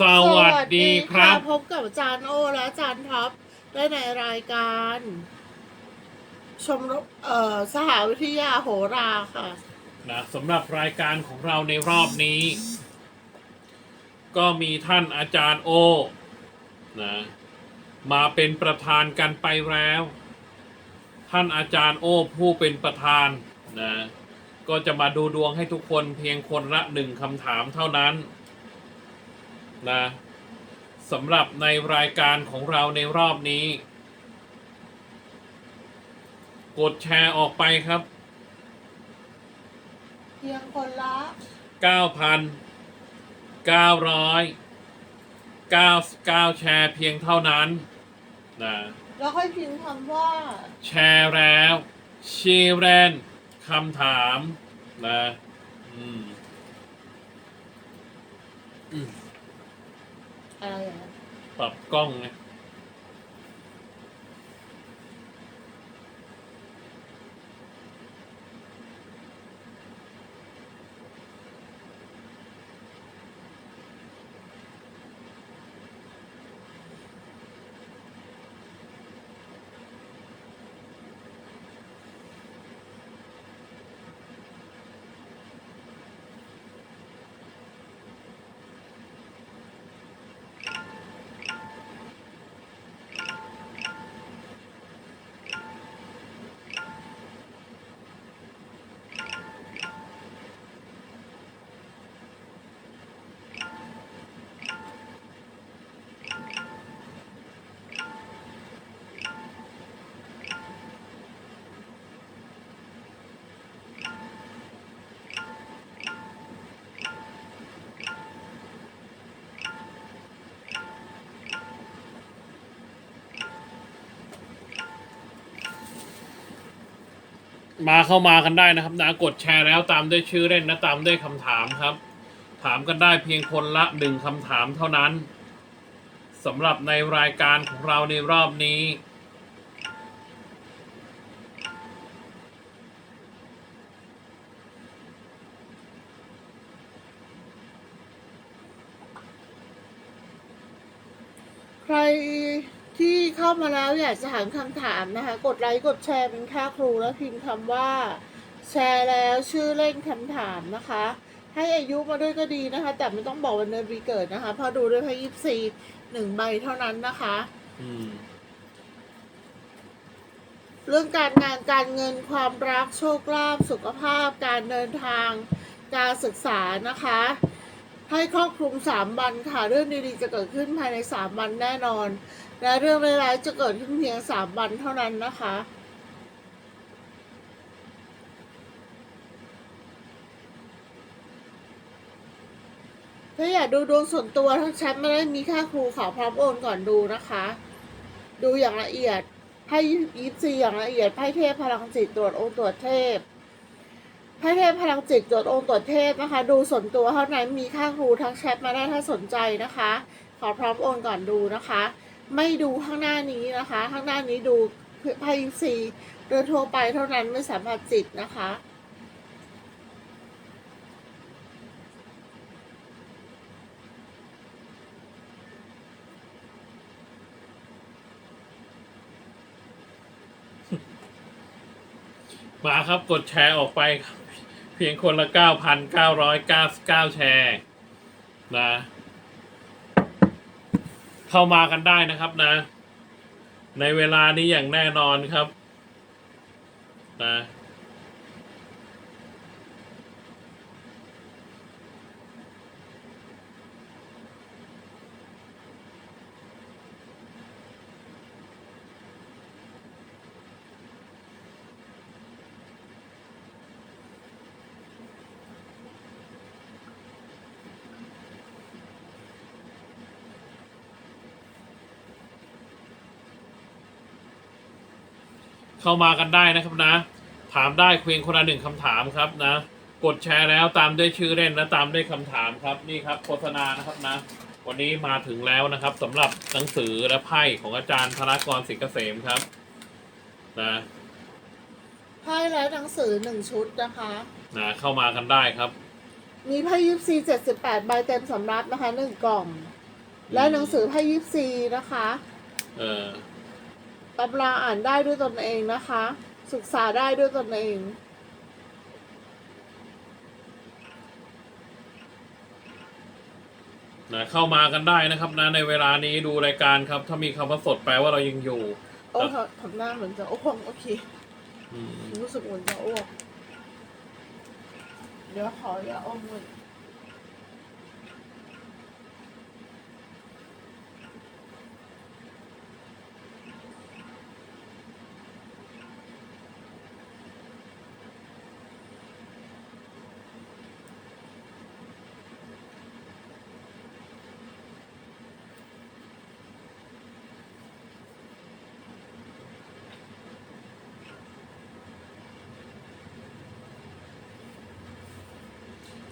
สวัสดีครับ พบกับอาจารย์โอและอาจารย์ท็อปได้ในรายการ ชมรมเอ่อสหวิทยาโหราค่ะนะสำหรับรายการของเราในรอบนี้ ก็มีท่านอาจารย์โอนะมาเป็นประธานกันไปแล้ว ท่านอาจารย์โอผู้เป็นประธานนะก็จะมาดูดวงให้ทุกคนเพียงคนละหนึ่งคำถามเท่านั้น นะสำหรับในรายการของเราในรอบนี้ กดแชร์ออกไปครับ เพียงคนละเก้าพันเก้าร้อยเก้าเก้าแชร์เพียงเท่านั้นนะแล้วค่อยพิมพ์คำว่า แชร์แล้วชีเรนคำถามนะ อืมอืม อะไรอะปรับกล้องไง มาเข้ามากันได้นะครับนะกดแชร์แล้วตามด้วยชื่อเล่นนะตามด้วยคำถามครับ ถามกันได้เพียงคนละหนึ่งคำถามเท่านั้นสำหรับในรายการของเราในรอบนี้ใคร ที่เข้ามาแล้วอยากจะถามคำถามนะคะ กดไลค์กดแชร์เป็นค่าครูแล้วพิมพ์คำว่า แชร์แล้วชื่อเล่นคำถามนะคะ ให้อายุมาด้วยก็ดีนะคะ แต่ไม่ต้องบอกวันเดือนปีเกิดนะคะ เพราะดูด้วยพยิบซีหนึ่งใบเท่านั้นนะคะ อืม เรื่องการงานการเงินความรักโชคลาภสุขภาพ การเดินทาง การศึกษานะคะ ให้ครอบคลุมสามวันค่ะเรื่องดีๆจะเกิดขึ้นภายในสามวันแน่นอน และเรื่องร้ายๆจะเกิดขึ้นเพียงสามวันเท่านั้นนะคะถ้าอยากดูดวงส่วนตัวทั้งแชทไม่ได้มีค่าครูขอพร้อมโอนก่อนดูนะคะ ดูอย่างละเอียดไพ่ยิปซีอย่างละเอียดไพ่เทพพลังจิตตรวจโอตรวจเทพ ไพ่เทพพลังจิตตรวจองค์ตรวจเทพนะคะ ดูส่วนตัวเท่านั้นมีค่าครูทั้งแชทมาได้ถ้าสนใจนะคะ ขอพร้อมโอนก่อนดูนะคะ ไม่ดูข้างหน้านี้นะคะ ข้างหน้านี้ดูไพ่ซีโดยทั่วไปเท่านั้นไม่สามารถจิตนะคะมาครับกดแชร์ออกไปครับ เพียงคนละเก้าพันเก้าร้อยเก้าเก้าแชร์นะ เข้ามากันได้นะครับนะ ในเวลานี้อย่างแน่นอนครับนะ เข้ามากันได้นะครับนะ ถามได้เพียงคนละหนึ่งคำถามครับนะ กดแชร์แล้วตามด้วยชื่อเล่นและตามด้วยคำถามครับนี่ครับโฆษณานะครับนะ วันนี้มาถึงแล้วนะครับสำหรับหนังสือและไพ่ของอาจารย์ธนกรศิษย์เกษมครับนะไพ่และหนังสือหนึ่งชุดนะคะ นะเข้ามากันได้ครับ มีไพ่ยิปซีเจ็ดสิบแปดใบเต็มสำรับนะคะหนึ่งกล่อง และหนังสือไพ่ยิปซีนะคะ เออ ตำราอ่านได้ด้วยตนเองนะคะ ศึกษาได้ด้วยตนเองนะเข้ามากันได้นะครับนะในเวลานี้ดูรายการครับ ถ้ามีคำว่าสดแปลว่าเรายังอยู่ โอ้ทำทำหน้าเหมือนจะอ้วกโอเคอืมรู้สึกเหมือนจะอ้วกเดี๋ยวขอยาอมก่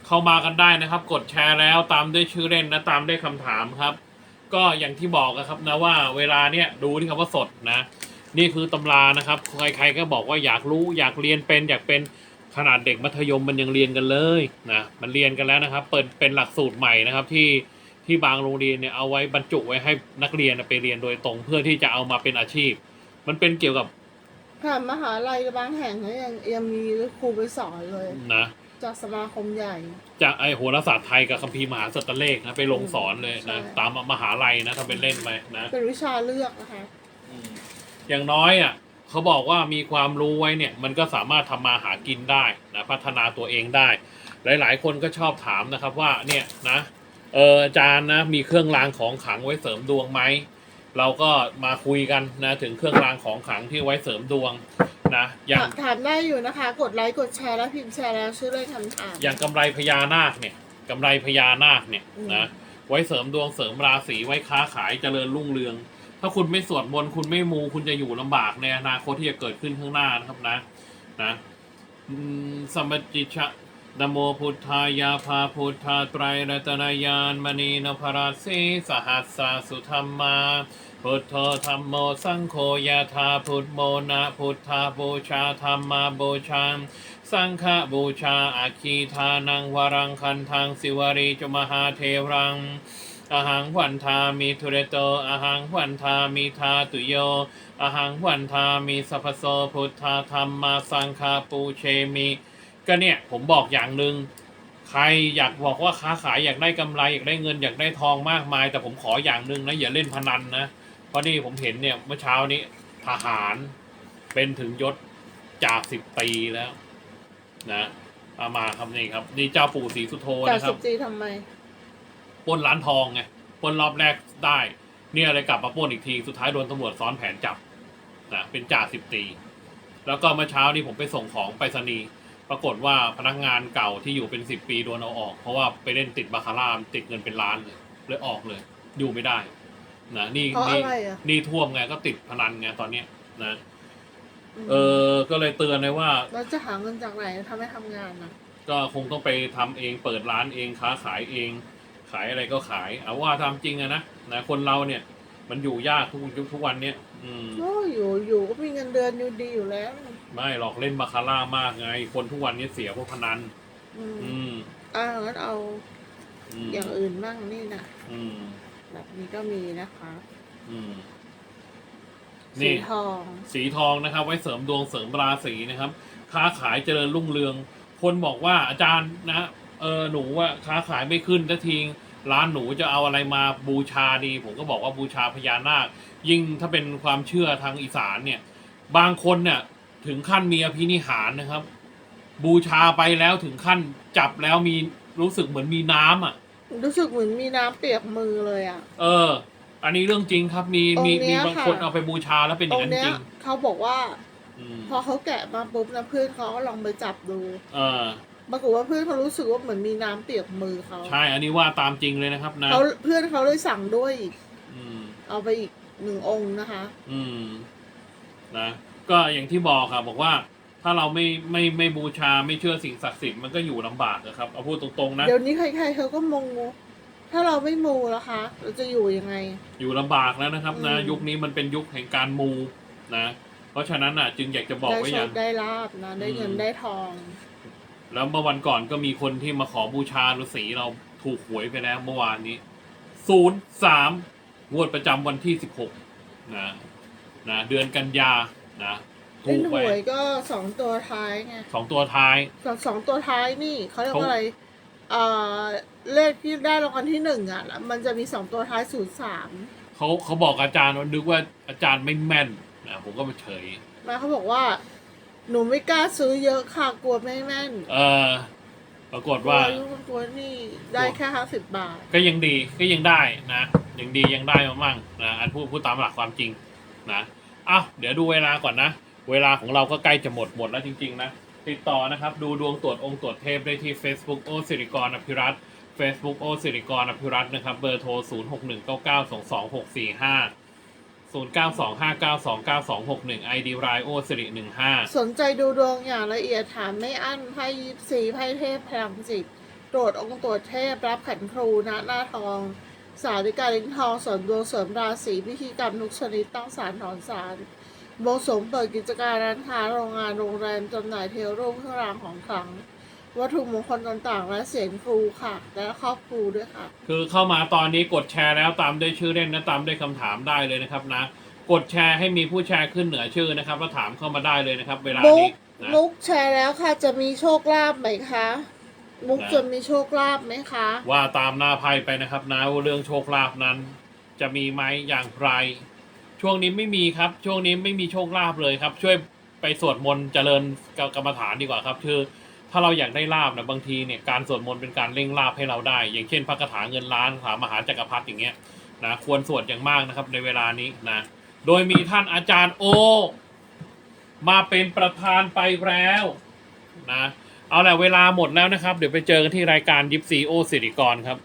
เข้ามากันได้นะครับ กดแชร์แล้วตามด้วยชื่อเล่นนะตามด้วยคำถามครับ ก็อย่างที่บอกนะครับนะว่าเวลาเนี้ยดูที่คำว่าสดนะนี่คือตำรานะครับ ใครๆก็บอกว่าอยากรู้อยากเรียนเป็นอยากเป็นขนาดเด็กมัธยมมันยังเรียนกันเลยนะมันเรียนกันแล้วนะครับ เปิดเป็นหลักสูตรใหม่นะครับที่ที่บางโรงเรียนเนี่ยเอาไว้บรรจุไว้ให้นักเรียนไปเรียนโดยตรงเพื่อที่จะเอามาเป็นอาชีพ มันเป็นเกี่ยวกับค่ะมหาลัยบางแห่งก็ยังยังมีครูไปสอนเลยนะ จากสมาคมใหญ่ จากไอโหราศาสตร์ไทยกับคัมภีร์มหาสตเลขนะไปลงสอนเลยนะ ใช่ ตามมหาลัยนะทำเป็นเล่นไปนะ เป็นวิชาเลือกนะคะ อืมอย่างน้อยอะเขาบอกว่ามีความรู้ไว้เนี่ย มันก็สามารถทำมาหากินได้นะพัฒนาตัวเองได้ หลายๆ คนก็ชอบถามนะครับว่าเนี่ยนะเอออาจารย์นะมีเครื่องรางของขลังไว้เสริมดวงไหม เราก็มาคุยกันนะถึงเครื่องรางของขลังที่ไว้เสริมดวงนะอย่าง ถามได้อยู่นะคะ กดไลค์กดแชร์แล้วพิมพ์แชร์แล้วชื่อเล่นคำถามอย่างกำไรพญานาคเนี่ยกำไรพญานาคเนี่ยอืมนะไว้เสริมดวงเสริมราศีไว้ค้าขายเจริญรุ่งเรือง ถ้าคุณไม่สวดมนต์คุณไม่มูคุณจะอยู่ลำบากในอนาคตที่จะเกิดขึ้นข้างหน้านะครับนะนะอืมสมมจิชะ นโมพุทธายาภาพุทธาไตรรัตนายานมณีนภราสีสหัสสาสุธรรมา พุทโธธรรมโมสังโฆยาธาพุทโมนะพุทธาบูชาธรรมาบูชาสังฆบูชาอาคีทานังวรังคันทังสิวรีจมหาเทรังอหังวันทามิทุเรโตอหังวันทามิทาตุโยอหังวันทามิสัพพโสพุทธาธรรมมาสังฆาปูเชมิ ก็เนี่ยผมบอกอย่างหนึ่งใครอยากบอกว่าค้าขายอยากได้กำไรอยากได้เงินอยากได้ทองมากมาย แต่ผมขออย่างหนึ่งนะอย่าเล่นพนันนะเพราะนี่ผมเห็นเนี่ยเมื่อเช้านี้ทหารเป็นถึงยศจากสิบปีแล้ว นะเอามาครับนี่ครับ นี่เจ้าปู่ศรีสุโธจากนะคสิรับบจีทำไมปล้นร้านทองไงปล้นรอบแรกได้ เนี่ยอะไรกลับมาปล้นอีกทีสุดท้ายโดนตำรวจซ้อนแผนจับนะเป็นจ่าสิบตี แล้วก็เมื่อเช้านี้ผมไปส่งของไปรษณีย์ ปรากฏว่าพนักงานเก่าที่อยู่เป็นสิบปีโดนเอาออก เพราะว่าไปเล่นติดบาคาร่ามติดเงินเป็นล้านเลยเลยออกเลย อยู่ไม่ได้นะนี่เพราะนี่อะไรอะ นี่ท่วมไงก็ติดพนันไงตอนเนี้ยนะมเออก็เลยเตือนเลยว่าแล้วจะหาเงินจากไหนทำให้ทำงานนะก็คงต้องไปทำเองเปิดร้านเองค้าขายเอง ขายอะไรก็ขายเอาว่าทำจริงอะนะนะคนเราเนี่ย มันอยู่ยากทุกยุคทุกวันเนี่ย อืมโอ้อยู่อยู่ก็มีเงินเดือนอยู่ดีอยู่แล้ว ไม่หรอกเล่นบาคาร่ามากไง คนทุกวันนี้เสียเพราะพนัน อืมอืมอ่างั้นเอาอืมอย่างอื่นบ้างนี่นะอืมแบบนี้ก็มีนะคะอืมสีนี่ ทองสีทองนะครับ ไว้เสริมดวงเสริมราศีนะครับ ค้าขายเจริญรุ่งเรือง คนบอกว่าอาจารย์นะเออหนูว่าค้าขายไม่ขึ้นสักทีร้านหนูจะเอาอะไรมาบูชาดี ผมก็บอกว่าบูชาพญานาค ยิ่งถ้าเป็นความเชื่อทางอีสานเนี่ย บางคนเนี่ย ถึงขั้นมีอภินิหารนะครับ บูชาไปแล้วถึงขั้นจับแล้วมีรู้สึกเหมือนมีน้ำอะ รู้สึกเหมือนมีน้ำเปียกมือเลยอะ เออ อันนี้เรื่องจริงครับมีมีองค์เนี้มียบางค่ะคนเอาไปบูชาแล้วเป็นอตรย่างงนั้นเนี้จยริงเขาบอกว่า อืมพอเขาแกะมาปุ๊บนะเพื่อนเขาก็ลองไปจับดูเออปรากฏว่าเพื่อนเขารู้สึกว่าเหมือนมีน้ำเปียกมือเขาใช่อันนี้ว่าตามจริงเลยนะครับนะเขาเพื่อนเขาเลยสั่งด้วยอีกอืม เอาไปอีกหนึ่งองค์นะคะ อืมนะ ก็อย่างที่บอกครับบอกว่าถ้าเราไม่ไม่ไม่บูชาไม่เชื่อสิ่งศักดิ์สิทธิ์มันก็อยู่ลำบากนะครับเอาพูดตรงๆนะ เดี๋ยวนี้ใครๆเขาก็มูถ้าเราไม่มูนะคะ เราจะอยู่ยังไง อยู่ลำบากแล้วนะครับนะ อืม ยุคนี้มันเป็นยุคแห่งการมูนะ เพราะฉะนั้นอะ จึงอยากจะบอกได้ไว้โชอย่าง คได้ลาบนะ ได้เงินอืม ได้ทอง แล้วเมื่อวันก่อนก็มีคนที่มาขอบูชาฤาษีเราถูกหวยไปแล้วเมื่อวานนี้ศูนย์สามงวดประจำวันที่สิบหกนะนะ เดือนกันยา นะถูเล่นกหไปวยก็สองตัวท้ายไงสองตัวท้าย สองสองตัวท้ายนี่เขาเรียกว่าเขาอะไรเอ่อเลขที่ได้รางวัลที่หนึ่งอะแล้วมันจะมีสองตัวท้ายศูนย์สามเขาเขาบอกอาจารย์ว่านึกว่าอาจารย์ไม่แม่นนะผมก็ไปเฉย มาเขาบอกว่า หนูไม่กล้าซื้อเยอะค่ะกลัวไม่แม่นเออปรากฏว่า กลักลัวนี่ได้แค่ห้าสิบบาท ก็ยังดีก็ยังได้นะยังดียังได้มามั่งนะอันพูดพูดตามหลักความจริงนะ อ้าวเดี๋ยวดูเวลาก่อนนะ เวลาของเราก็ใกล้จะหมดหมดแล้วจริง ๆ นะ ติดต่อนะครับ ดูดวงตรวจองค์ตรวจเทพได้ที่ Facebook โอสิริกรอภิรัต Facebook โอสิริกรอภิรัตนะครับ เบอร์โทร 0 6 1 9 9 2 2 6 4 5 0 9 2 5 9 2 9 2 6 1 ID รายโอสิริ15 สนใจดูดวงอย่างละเอียดถามไม่อั้นไพ่ยิปซีไพ่เทพพลังจิตตรวจองค์ตรวจเทพรับขันครูณหน้าทอง สาธิกาลิ้นทองเสริมดวงเสริมราศีพิธีกรรมทุกชนิดตั้งสารถอนสารโมสมเปิดกิจการร้านค้าโรงงานโรงแรมจำหน่ายเทวรูปเครื่องรางของขลังวัตถุมงคลต่างๆ และเสียงครูค่ะ และครอบครูด้วยค่ะ คือเข้ามาตอนนี้กดแชร์แล้วตามด้วยชื่อเล่นนะตามด้วยคำถามได้เลยนะครับนะ กดแชร์ให้มีผู้แชร์ขึ้นเหนือชื่อนะครับแล้วถามเข้ามาได้เลยนะครับ เวลามุนี้กนะมุกแชร์แล้วค่ะจะมีโชคลาภไหมคะ มุกจะมีโชคลาภไหมคะ ว่าตามหน้าไพ่ไปนะครับนะว่าเรื่องโชคลาภนั้น จะมีไหมอย่างไร ช่วงนี้ไม่มีครับ ช่วงนี้ไม่มีโชคลาภเลยครับ ช่วยไปสวดมนต์เจริญกรรมฐานดีกว่าครับคือถ้าเราอยากได้ลาบนะบางทีเนี่ยการสวดมนต์เป็นการเร่งลาบให้เราได้ อย่างเช่นพระคาถาเงินล้านคาถามหาจักรพรรดิอย่างเงี้ยนะควรสวดอย่างมากนะครับในเวลานี้นะโดยมีท่านอาจารย์โอ มาเป็นประธานไปแล้วนะ เอาแหละเวลาหมดแล้วนะครับ เดี๋ยวไปเจอกันที่รายการยิปซีโอสิริกรครับ